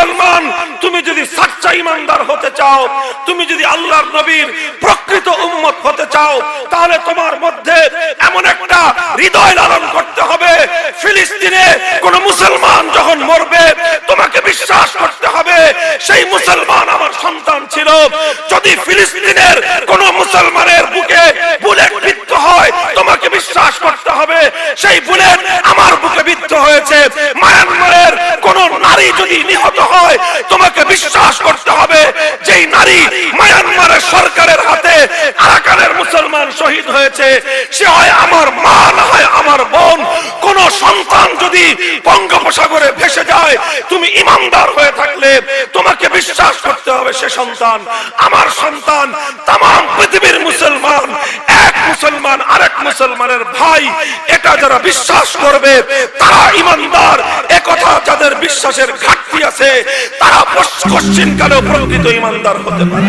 মুসলমান, তুমি যদি সাচ্চা ইমানদার হতে চাও, তুমি যদি আল্লাহর নবীর প্রকৃত উম্মত হতে চাও, তাহলে তোমার মধ্যে এমন একটা হৃদয় লালন করতে হবে, ফিলিস্তিনে কোন মুসলমান যখন মরবে, তোমাকে বিশ্বাস করতে হবে, সেই মুসলমান আমার সন্তান ছিল। যদি ফিলিস্তিনের কোন মুসলমানের বুকে বুলেট বিদ্ধ হয়, তোমাকে বিশ্বাস করতে হবে, সেই বুলেট আমার বুকে বিদ্ধ হয়েছে। যদি হয়, তোমাকে বিশ্বাস করতে হবে যেই নারী মায়ানমারের সরকারের হাতে আরাকানের মুসলমান শহীদ হয়েছে, সে হয় আমার মা, না হয় আমার বোন। কোন সন্তান যদি বঙ্গোপসাগরে ভেসে যায়, তুমি ইমানদার হয়ে থাকলে তোমাকে বিশ্বাস করতে হবে সে সন্তান। আমার সন্তান তাম পৃথিবীর মুসলমান, এক মুসলমান, আরেক মুসলমানের ভাই, এটা যারা বিশ্বাস করবে, তারা ইমানদার। একথা যাদের বিশ্বাসের ঘাটতি আছে তারা পশ্চিমকালে প্রকৃত ইমানদার হতে পারে।